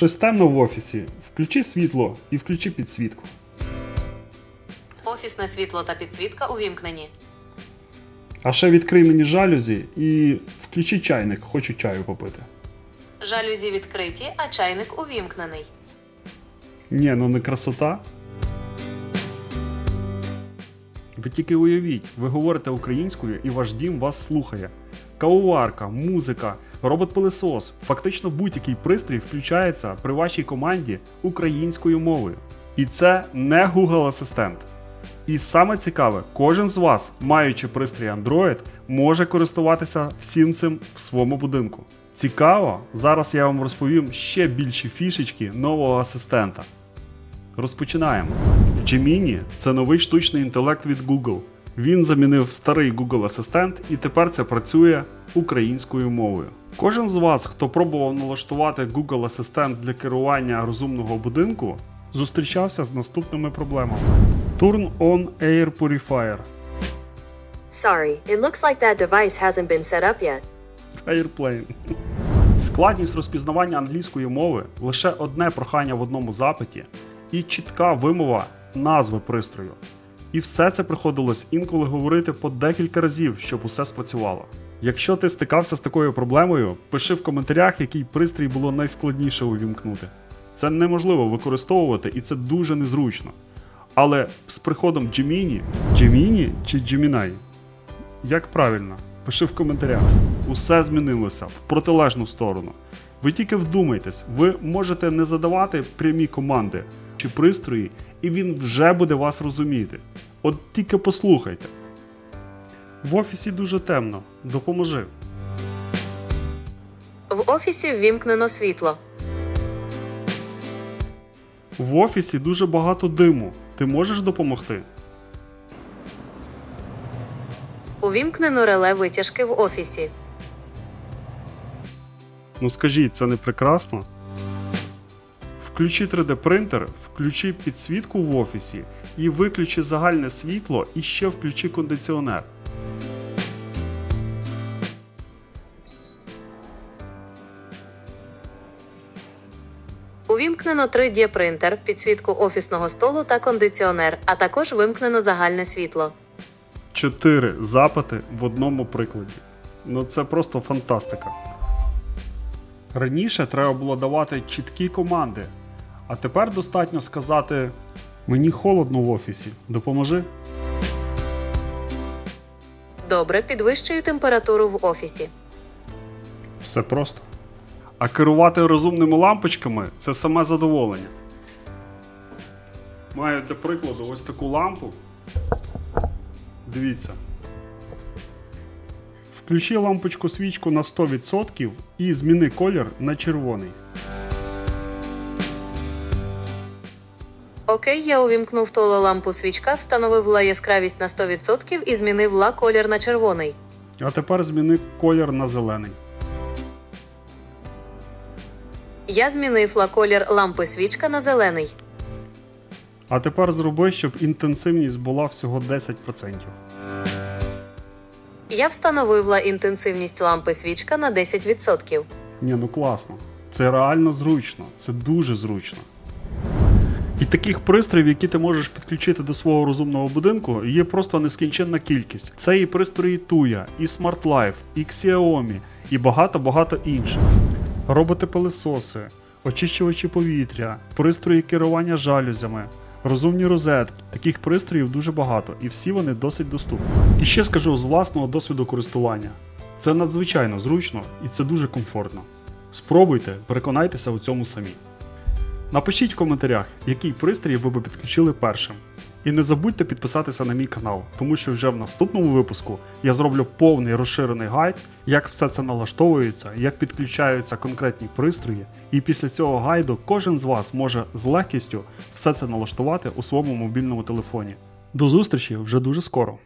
Щось темно в офісі. Включи світло і включи підсвітку. Офісне світло та підсвітка увімкнені. А ще відкрий мені жалюзі і включи чайник, хочу чаю попити. Жалюзі відкриті, а чайник увімкнений. Ні, ну не красота. Ви тільки уявіть, ви говорите українською і ваш дім вас слухає. Кавоварка, музика, робот-пилесос, фактично будь-який пристрій включається при вашій команді українською мовою. І це не Google Асистент. І саме цікаве, кожен з вас, маючи пристрій Android, може користуватися всім цим в своєму будинку. Цікаво, зараз я вам розповім ще більші фішечки нового асистента. Розпочинаємо. Gemini – це новий штучний інтелект від Google. Він замінив старий Google Асистент і тепер це працює українською мовою. Кожен з вас, хто пробував налаштувати Google Асистент для керування розумного будинку, зустрічався з наступними проблемами: Turn on Air Purifier. Sorry, it looks like that device hasn't been set up yet. Airplane. Складність розпізнавання англійської мови лише одне прохання в одному запиті і чітка вимова назви пристрою. І все це приходилось інколи говорити по декілька разів, щоб усе спрацювало. Якщо ти стикався з такою проблемою, пиши в коментарях, який пристрій було найскладніше увімкнути. Це неможливо використовувати і це дуже незручно. Але з приходом Gemini, Gemini чи Gemini? Як правильно? Пиши в коментарях. Усе змінилося в протилежну сторону. Ви тільки вдумайтесь, ви можете не задавати прямі команди чи пристрої, і він вже буде вас розуміти. От тільки послухайте. В офісі дуже темно. Допоможи. В офісі ввімкнено світло. В офісі дуже багато диму. Ти можеш допомогти? Увімкнено реле витяжки в офісі. Ну скажіть, це не прекрасно? Включи 3D принтер, включи підсвітку в офісі і виключи загальне світло і ще включи кондиціонер. Увімкнено 3D принтер, підсвітку офісного столу та кондиціонер, а також вимкнено загальне світло. Чотири запити в одному прикладі. Ну це просто фантастика. Раніше треба було давати чіткі команди, а тепер достатньо сказати: мені холодно в офісі, допоможи. Добре, підвищую температуру в офісі. Все просто. А керувати розумними лампочками це саме задоволення. Маю для прикладу ось таку лампу. Дивіться. Включи лампочку свічку на 100% і зміни колір на червоний. Окей, я увімкнув тололампу свічка, встановив ла яскравість на 100% і змінив ла колір на червоний. А тепер зміни колір на зелений. Я змінив ла колір лампи свічка на зелений. А тепер зроби, щоб інтенсивність була всього 10%. Я встановив ла інтенсивність лампи свічка на 10%. Ні, ну класно. Це реально зручно, це дуже зручно. І таких пристроїв, які ти можеш підключити до свого розумного будинку, є просто нескінченна кількість. Це і пристрої Tuya, і Smart Life, і Xiaomi, і багато-багато інших. Роботи-пилесоси, очищувачі повітря, пристрої керування жалюзями, розумні розетки. Таких пристроїв дуже багато, і всі вони досить доступні. І ще скажу з власного досвіду користування. Це надзвичайно зручно і це дуже комфортно. Спробуйте, переконайтеся у цьому самі. Напишіть в коментарях, який пристрій ви би підключили першим. І не забудьте підписатися на мій канал, тому що вже в наступному випуску я зроблю повний розширений гайд, як все це налаштовується, як підключаються конкретні пристрої, і після цього гайду кожен з вас може з легкістю все це налаштувати у своєму мобільному телефоні. До зустрічі вже дуже скоро!